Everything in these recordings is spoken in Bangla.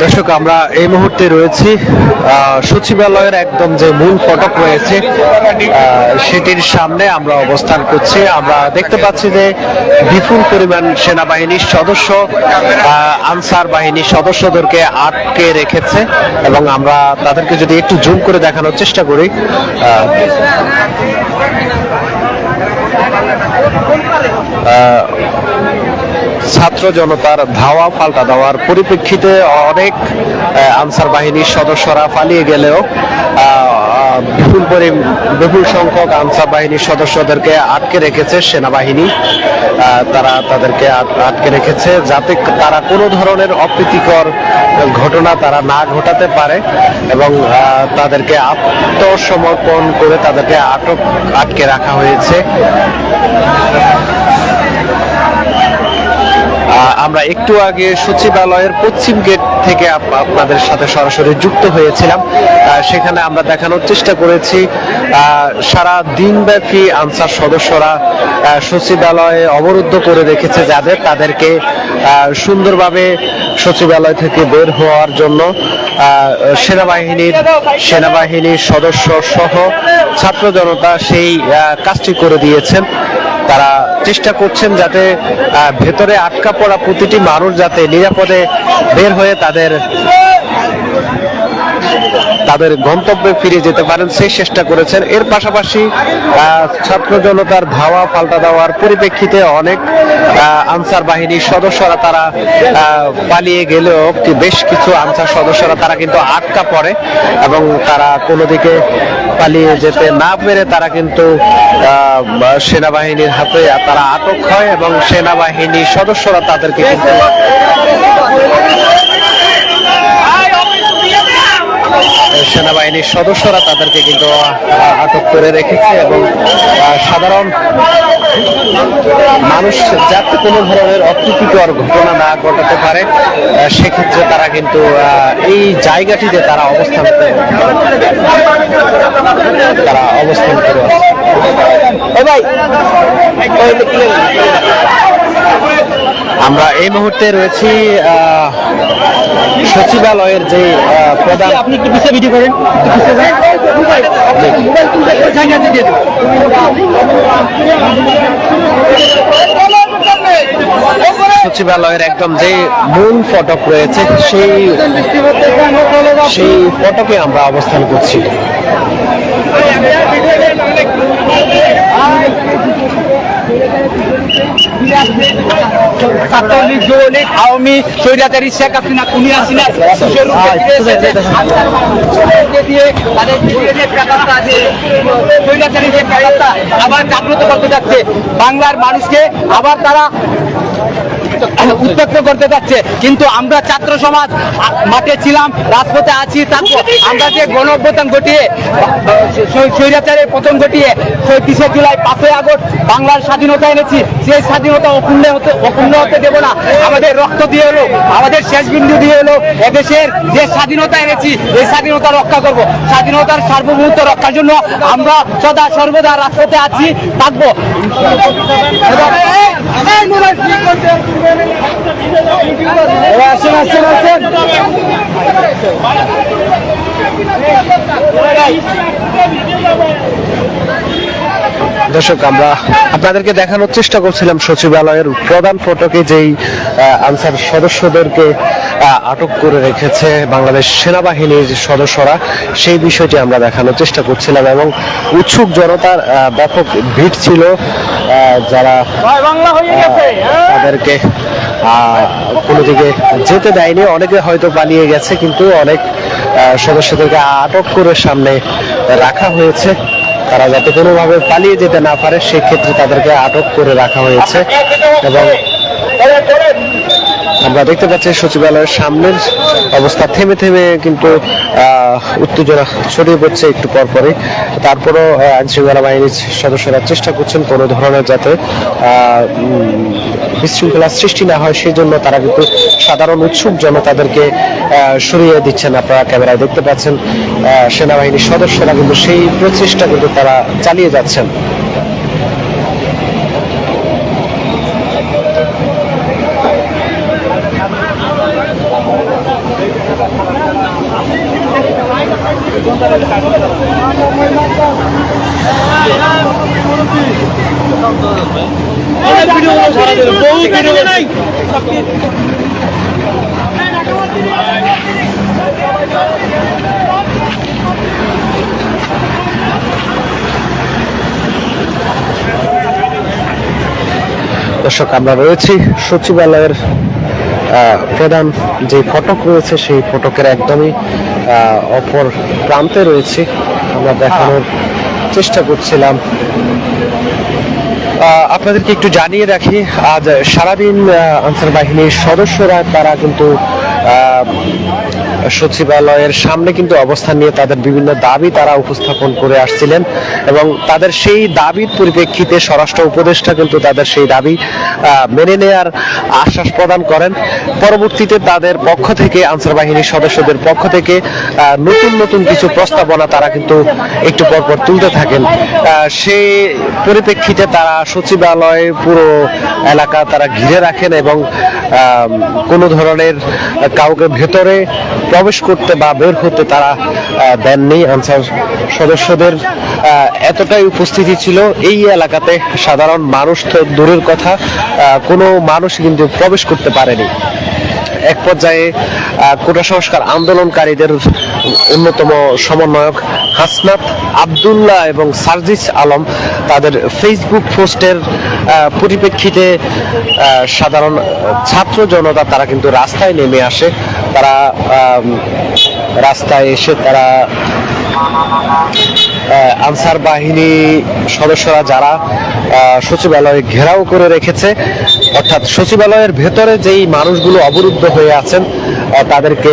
দর্শক আমরা এই মুহূর্তে রয়েছি সচিবালয়ের একদম যে মূল ফটক রয়েছে সেটির সামনে আমরা অবস্থান করছি। আমরা দেখতে পাচ্ছি যে বিপুল পরিমাণ সেনাবাহিনীর সদস্য আনসার বাহিনীর সদস্যদেরকে আটকে রেখেছে এবং আমরা তাদেরকে যদি একটু জুম করে দেখানোর চেষ্টা করি আহ, ছাত্র জনতার ধাওয়া পাল্টা দেওয়ার পরিপ্রেক্ষিতে অনেক আনসার বাহিনীর সদস্যরা পালিয়ে গেলেও বিপুল বিপুল সংখ্যক আনসার বাহিনীর সদস্যদেরকে আটকে রেখেছে সেনাবাহিনী। তারা তাদেরকে আট- আটকে রেখেছে যাতে তারা কোনো ধরনের অপ্রীতিকর ঘটনা তারা না ঘটাতে পারে এবং তাদেরকে আত্মসমর্পণ করে তাদেরকে আটক, আটকে রাখা হয়েছে। আমরা একটু আগে সচিবালয়ের পশ্চিম গেট থেকে আপ- আপনাদের সাথে সরাসরি যুক্ত হয়েছিলাম। সেখানে আমরা দেখানোর চেষ্টা করেছি। সারা দিনব্যাপী আনসার সদস্যরা সচিবালয়ে অবরুদ্ধ করে রেখেছে যাদের, তাদেরকে সুন্দরভাবে সচিবালয় থেকে বের হওয়ার জন্য সেনাবাহিনীর সেনাবাহিনীর সদস্য সহ ছাত্র জনতা সেই কাজটি করে দিয়েছেন। তারা চেষ্টা করছেন যাতে ভেতরে আটকা পড়া প্রতিটি মানুষ যাতে নিরাপদে বের হয়ে তাদের তাদের গন্তব্যে ফিরে যেতে পারেন সেই চেষ্টা করেছেন। এর পাশাপাশি ছাত্র জনতার ধাওয়া পাল্টা দেওয়ার পরিপ্রেক্ষিতে অনেক আনসার বাহিনীর সদস্যরা তারা পালিয়ে গেলেও বেশ কিছু আনসার সদস্যরা তারা কিন্তু আটকা পড়ে এবং তারা কোনো দিকে পালিয়ে যেতে না পেরে তারা কিন্তু সেনাবাহিনীর হাতে তারা আটক হয় এবং সেনাবাহিনীর সদস্যরা তাদেরকে কিন্তু সেনাবাহিনীর সদস্যরা তাদেরকে কিন্তু আটক করে রেখেছে এবং সাধারণ মানুষ যাতে কোনো ধরনের অপ্রীতিকর ঘটনা না ঘটাতে পারে সেক্ষেত্রে তারা কিন্তু এই জায়গাটিতে তারা অবস্থান করে তারা অবস্থান করে। ভাই? আমরা এই মুহূর্তে রয়েছি সচিবালয়ের যে প্রধান আপনি একটু পিছিয়ে ভিডিও করেন। সচিবালয়ের একদম যে মূল ফটক রয়েছে সেই সেই ফটকে আমরা অবস্থান করছি। ছাত্রলীগ যুবলীগ আওয়ামী স্বৈরাচারী শেখ হাসিনা কুনি হাসিনা দিয়ে তাদের যে আছে, স্বৈরাচারী যে আবার জাগ্রত করতে যাচ্ছে। বাংলার মানুষকে আবার তারা উত্তক্ত করতে চাচ্ছে কিন্তু আমরা ছাত্র সমাজ মাঠে ছিলাম রাজপথে আছি থাকব আমরা যে গণ অভ্যুত্থান ঘটিয়ে স্বৈ- স্বৈরাচারের পতন ঘটিয়ে চৌত্রিশে জুলাই পাঁচই আগস্ট বাংলার স্বাধীনতা এনেছি সেই স্বাধীনতা অক্ষুণ্ণ হতে অক্ষুণ্ণ হতে দেব না আমাদের রক্ত দিয়ে হলো আমাদের শেষ বিন্দু দিয়ে হলো এদেশের যে স্বাধীনতা এনেছি এই স্বাধীনতা রক্ষা করব স্বাধীনতার সার্বভৌমত্ব রক্ষার জন্য আমরা সদা সর্বদা রাজপথে আছি থাকব আসেন আসেন আসেন। দর্শক, আমরা আপনাদেরকে দেখানোর চেষ্টা করছিলাম সচিবালয়ের প্রধান ফটকে যেই আনসার সদস্যদেরকে আটক করে রেখেছে বাংলাদেশ সেনাবাহিনীর সদস্যরা, সেই বিষয়টি আমরা দেখানোর চেষ্টা করছিলাম এবং উৎসুক জনতার ব্যাপক ভিড় ছিল। যারা হয়ে তাদেরকে কোনো দিকে যেতে দেয়নি অনেকে হয়তো পালিয়ে গেছে কিন্তু অনেক সদস্যদেরকে আটক করে সামনে রাখা হয়েছে। তারা যাতে কোনোভাবে পালিয়ে যেতে না পারে সেক্ষেত্রে তাদেরকে আটক করে রাখা হয়েছে। এবং আমরা দেখতে পাচ্ছি সচিবালয়ের সামনের অবস্থা। থেমে থেমে কিন্তু উত্তেজনা ছড়িয়ে পড়ছে একটু পর পরে তারপরও আইন শৃঙ্খলা বাহিনীর সদস্যরা চেষ্টা করছেন কোনো ধরনের যাতে বিশৃঙ্খলা সৃষ্টি না হয় সেই জন্য তারা কিন্তু সাধারণ উৎসুক জনতাদেরকে সরিয়ে দিচ্ছেন আপনারা ক্যামেরায় দেখতে পাচ্ছেন সেনাবাহিনীর সদস্যরা কিন্তু সেই প্রচেষ্টা কিন্তু তারা চালিয়ে যাচ্ছেন। দর্শক আমরা রয়েছি সচিবালয়ের প্রধান যে ফটক রয়েছে, সেই ফটকের একদমই অপর প্রান্তে রয়েছে। আমরা দেখানোর চেষ্টা করছিলাম। আপনাদেরকে একটু জানিয়ে রাখি, আজ সারাদিন আনসার বাহিনীর সদস্যরা, তারা কিন্তু সচিবালয়ের সামনে কিন্তু অবস্থান নিয়ে তাদের বিভিন্ন দাবি তারা উপস্থাপন করে আসছিলেন এবং তাদের সেই দাবির পরিপ্রেক্ষিতে স্বরাষ্ট্র উপদেষ্টা কিন্তু তাদের সেই দাবি মেনে নেয়ার আশ্বাস প্রদান করেন। পরবর্তীতে তাদের পক্ষ থেকে, আনসার বাহিনীর সদস্যদের পক্ষ থেকে নতুন নতুন কিছু প্রস্তাবনা তারা কিন্তু একটু পর পর তুলতে থাকেন। সেই পরিপ্রেক্ষিতে তারা সচিবালয় পুরো এলাকা তারা ঘিরে রাখেন এবং কোনো ধরনের কাউকে ভেতরে প্রবেশ করতে বা বের হতে তারা দেননি। আনসার সদস্যদের এতটাই উপস্থিতি ছিল। এই এলাকাতে সাধারণ মানুষ তো দূরের কথা কোনো মানুষ কিন্তু প্রবেশ করতে পারেনি। এক পর্যায়ে কোটা সংস্কার আন্দোলনকারীদের অন্যতম সমন্বয়ক হাসনাত আবদুল্লাহ এবং সার্জিস আলম তাদের ফেসবুক পোস্টের পরিপ্রেক্ষিতে সাধারণ ছাত্র জনতা তারা কিন্তু রাস্তায় নেমে আসে। তারা রাস্তায় এসে তারা আনসার বাহিনী সদস্যরা যারা সচিবালয়ে ঘেরাও করে রেখেছে, অর্থাৎ সচিবালয়ের ভেতরে যেই মানুষগুলো অবরুদ্ধ হয়ে আছেন তাদেরকে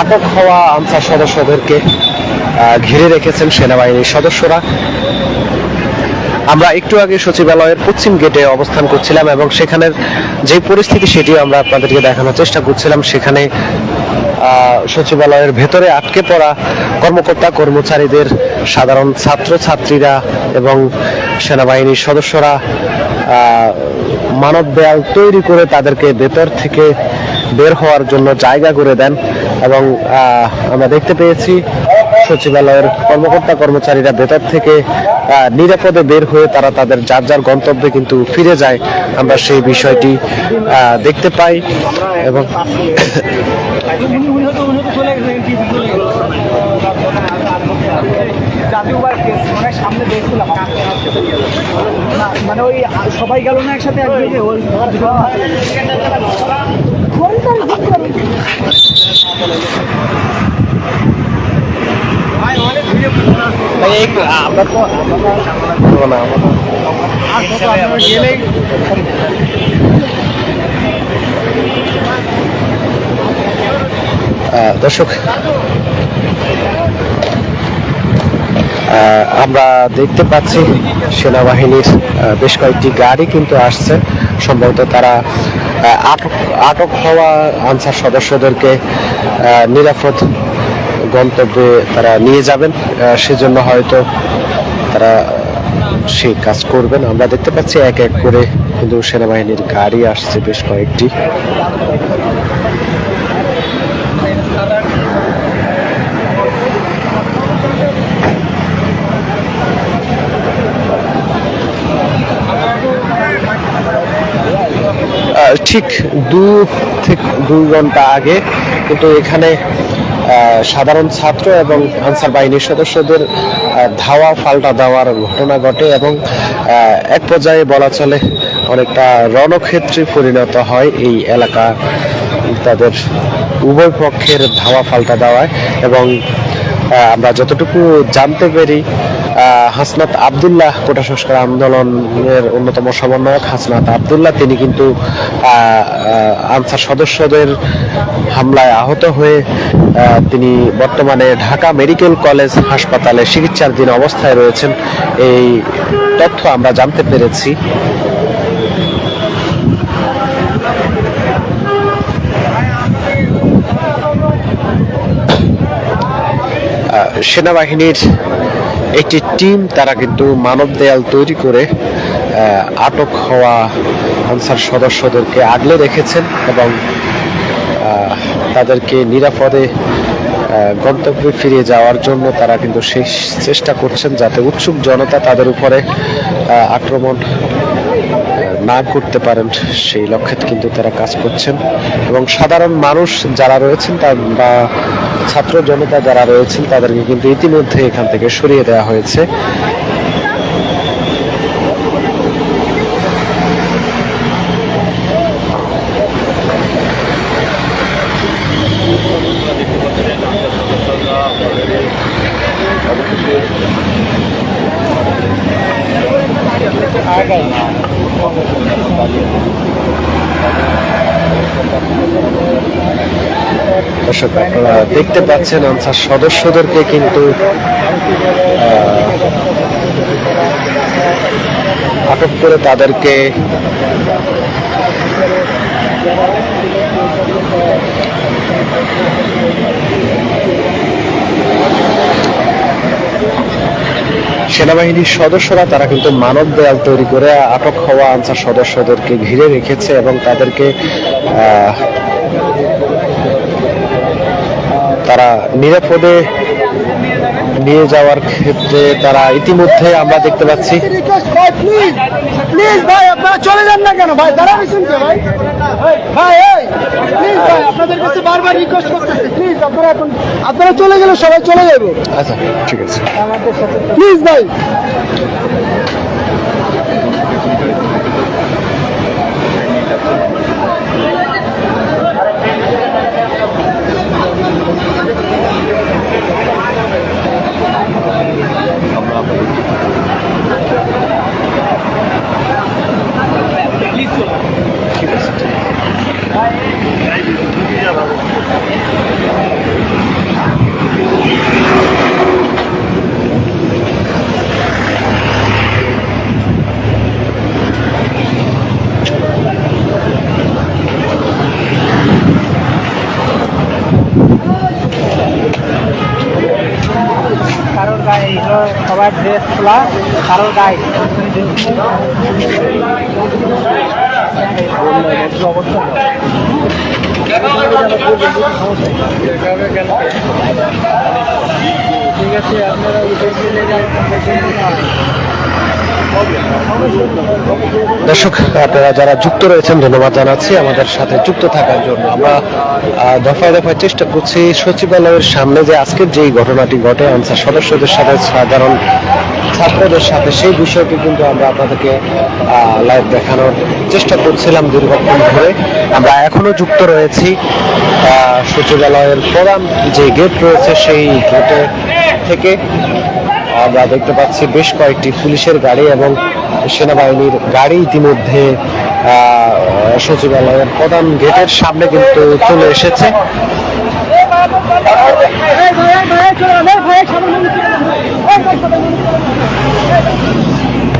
আটক হওয়া আনসার সদস্যদেরকে ঘিরে রেখেছেন সেনাবাহিনীর সদস্যরা। আমরা একটু আগে সচিবালয়ের পশ্চিম গেটে অবস্থান করছিলাম এবং সেখানের যে পরিস্থিতি সেটিও আমরা আপনাদেরকে দেখানোর চেষ্টা করছিলাম। সেখানে সচিবালয়ের ভেতরে আটকে পড়া কর্মকর্তা, কর্মচারীদের সাধারণ ছাত্র ছাত্রীরা এবং সেনাবাহিনীর সদস্যরা মানব দেয়াল তৈরি করে তাদেরকে ভেতর থেকে বের হওয়ার জন্য জায়গা করে দেন এবং আমরা দেখতে পেয়েছি সচিবালয়ের কর্মকর্তা কর্মচারীরা ভেতর থেকে নিরাপদে বের হয়ে তারা তাদের যার যার গন্তব্যে কিন্তু ফিরে যায়, আমরা সেই বিষয়টি দেখতে পাই এবং কেস মানে সামনে মানে ওই সবাই গেল না একসাথে দর্শক আহ, আমরা দেখতে পাচ্ছি সেনাবাহিনীর বেশ কয়েকটি গাড়ি কিন্তু আসছে। সম্ভবত তারা আটক আটক হওয়া আনসার সদস্যদেরকে নিরাপদ গন্তব্যে তারা নিয়ে যাবেন। সেজন্য হয়তো তারা সেই কাজ করবেন। আমরা দেখতে পাচ্ছি এক এক করে কিন্তু সেনাবাহিনীর গাড়ি আসছে, বেশ কয়েকটি। ঠিক দু থেকে দুই ঘণ্টা আগে কিন্তু এখানে সাধারণ ছাত্র এবং আনসার বাহিনীর সদস্যদের ধাওয়া, পাল্টা দেওয়ার ঘটনা ঘটে এবং এক পর্যায়ে বলা চলে অনেকটা রণক্ষেত্রে পরিণত হয় এই এলাকা। তাদের উভয় পক্ষের ধাওয়া, পাল্টা দেওয়ায় এবং আমরা যতটুকু জানতে পারি হাসনাত আবদুল্লাহ কোটা সংস্কার আন্দোলনের অন্যতম সমন্বয়ক হাসনাত আবদুল্লাহ, তিনি কিন্তু আনসার সদস্যদের হামলায় আহত হয়ে তিনি বর্তমানে ঢাকা মেডিকেল কলেজ হাসপাতালে চিকিৎসাধীন অবস্থায় রয়েছেন। এই তথ্য আমরা জানতে পেরেছি। সেনাবাহিনীর একটি টিম, তারা কিন্তু মানব দেয়াল তৈরি করে আটক হওয়া আনসার সদস্যদেরকে আগলে রেখেছেন এবং তাদেরকে নিরাপদে গন্তব্যে ফিরে যাওয়ার জন্য তারা কিন্তু সেই চেষ্টা করছেন যাতে উৎসুক জনতা তাদের উপরে আক্রমণ না করতে পারেন সেই লক্ষ্যে কিন্তু তারা কাজ করছেন। এবং সাধারণ মানুষ যারা রয়েছেন তা বা ছাত্র জনতা যারা রয়েছেন তাদেরকে কিন্তু ইতিমধ্যে এখান থেকে সরিয়ে দেওয়া হয়েছে। দর্শক আপনারা দেখতে পাচ্ছেন আনসার সদস্যদেরকে কিন্তু আটক করে তাদেরকে সেনাবাহিনীর সদস্যরা, তারা কিন্তু মানব দেয়াল তৈরি করে আটক হওয়া আনসার সদস্যদেরকে ঘিরে রেখেছে এবং তাদেরকে তারা নিরাপদে নিয়ে যাওয়ার ক্ষেত্রে তারা ইতিমধ্যে আমরা দেখতে পাচ্ছি। ভাই প্লিজ প্লিজ ভাই আপনারা চলে যান না কেন? ভাই দাঁড়াবেন কে ভাই। ভাই এই প্লিজ ভাই আপনাদের কাছে বারবার রিকোয়েস্ট করতেছি। প্লিজ আপনারা এখন আপনারা চলে গেলে সবাই চলে যাবে। আচ্ছা ঠিক আছে। প্লিজ ভাই ঠিক আছে কারোর গায়ে সবার ড্রেস খোলা কারোর গায়ে ঠিক আছে আপনারা দর্শক, আপনারা যারা যুক্ত রয়েছেন, ধন্যবাদ জানাচ্ছি আমাদের সাথে যুক্ত থাকার জন্য। আমরা দফায় দফায় চেষ্টা করছি সচিবালয়ের সামনে যে আজকের যেই ঘটনাটি ঘটে, আনসার সদস্যদের সাথে, সাধারণ ছাত্রদের সাথে, সেই বিষয়টি কিন্তু আমরা আপনাদেরকে লাইভ দেখানোর চেষ্টা করছিলাম দীর্ঘক্ষণ ধরে। আমরা এখনও যুক্ত রয়েছি সচিবালয়ের প্রধান যে গেট রয়েছে সেই গেটে থেকে। আমরা দেখতে পাচ্ছি বেশ কয়েকটি পুলিশের গাড়ি এবং সেনাবাহিনীর গাড়ি ইতিমধ্যে সচিবালয়ের প্রধান গেটের সামনে কিন্তু চলে এসেছে।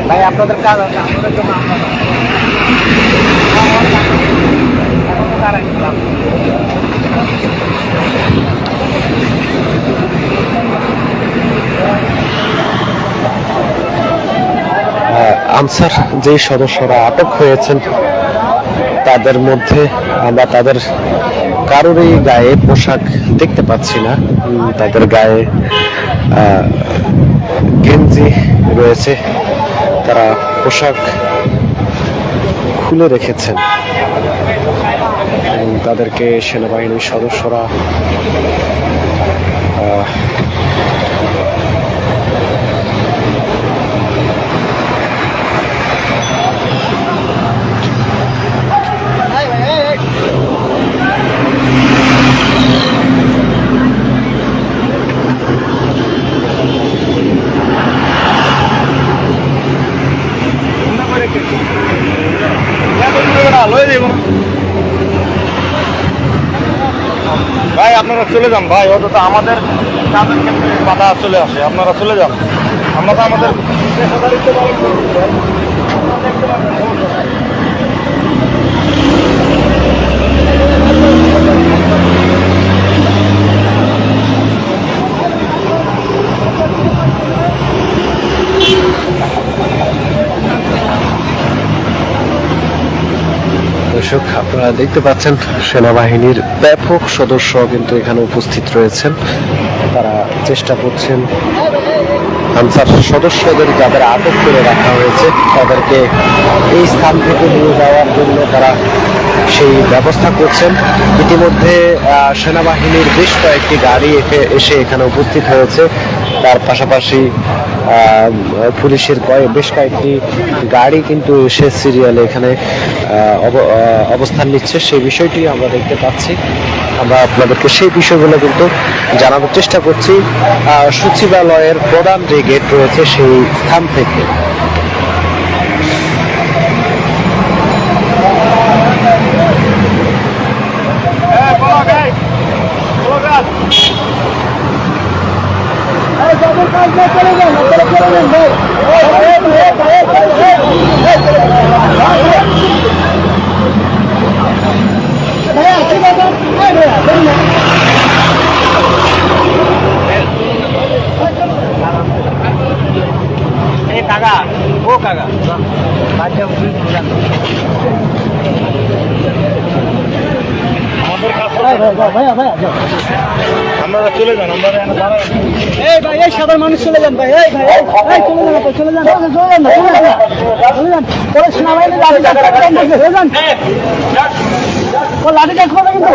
ভাই, আপনাদের কাজ আছে, আপনাদের জন্য আনসার যে সদস্যরা আটক হয়েছেন, তাদের মধ্যে আমরা তাদের কারোরই গায়ে পোশাক দেখতে পাচ্ছি না। তাদের গায়ে গেঞ্জি রয়েছে। তারা পোশাক খুলে রেখেছেন। তাদেরকে সেনাবাহিনীর সদস্যরা আহ, আপনারা চলে যান ভাই অন্তত আমাদের কাজের ক্ষেত্রে বাধা চলে আসে, আপনারা চলে যান। আমরা তো আমাদের আপনারা দেখতে পাচ্ছেন সেনাবাহিনীর ব্যাপক সদস্য কিন্তু এখানে উপস্থিত রয়েছেন। তারা চেষ্টা করছেন আনসার সদস্যদের যাদের আটক করে রাখা হয়েছে, তাদেরকে এই স্থান থেকে নিয়ে যাওয়ার জন্য তারা সেই ব্যবস্থা করছেন। ইতিমধ্যে সেনাবাহিনীর বেশ কয়েকটি গাড়ি এসে এখানে উপস্থিত হয়েছে। তার পাশাপাশি পুলিশের কয়েক বেশ কয়েকটি গাড়ি কিন্তু সে সিরিয়ালে এখানে অব- অবস্থান নিচ্ছে। সেই বিষয়টি আমরা দেখতে পাচ্ছি। আমরা আপনাদেরকে সেই বিষয়গুলো কিন্তু জানানোর চেষ্টা করছি। সচিবালয়ের প্রধান যে গেট রয়েছে সেই স্থান থেকে। যাদের কাজ না চলে যান আপনারা চলে যান ভাই। ভাইয়া, ঠিক আছে? ভাইয়া, কাকা ও কাকা। আপনারা চলে যান। এই ভাই এই সাধারণ মানুষ চলে যান ভাই এই ভাই এই, এই চলে যান আপনি, চলে যান চলে যান চলে যান চলে যান পরে সেনাবাহিনী লাঠি চলে যান ও কিন্তু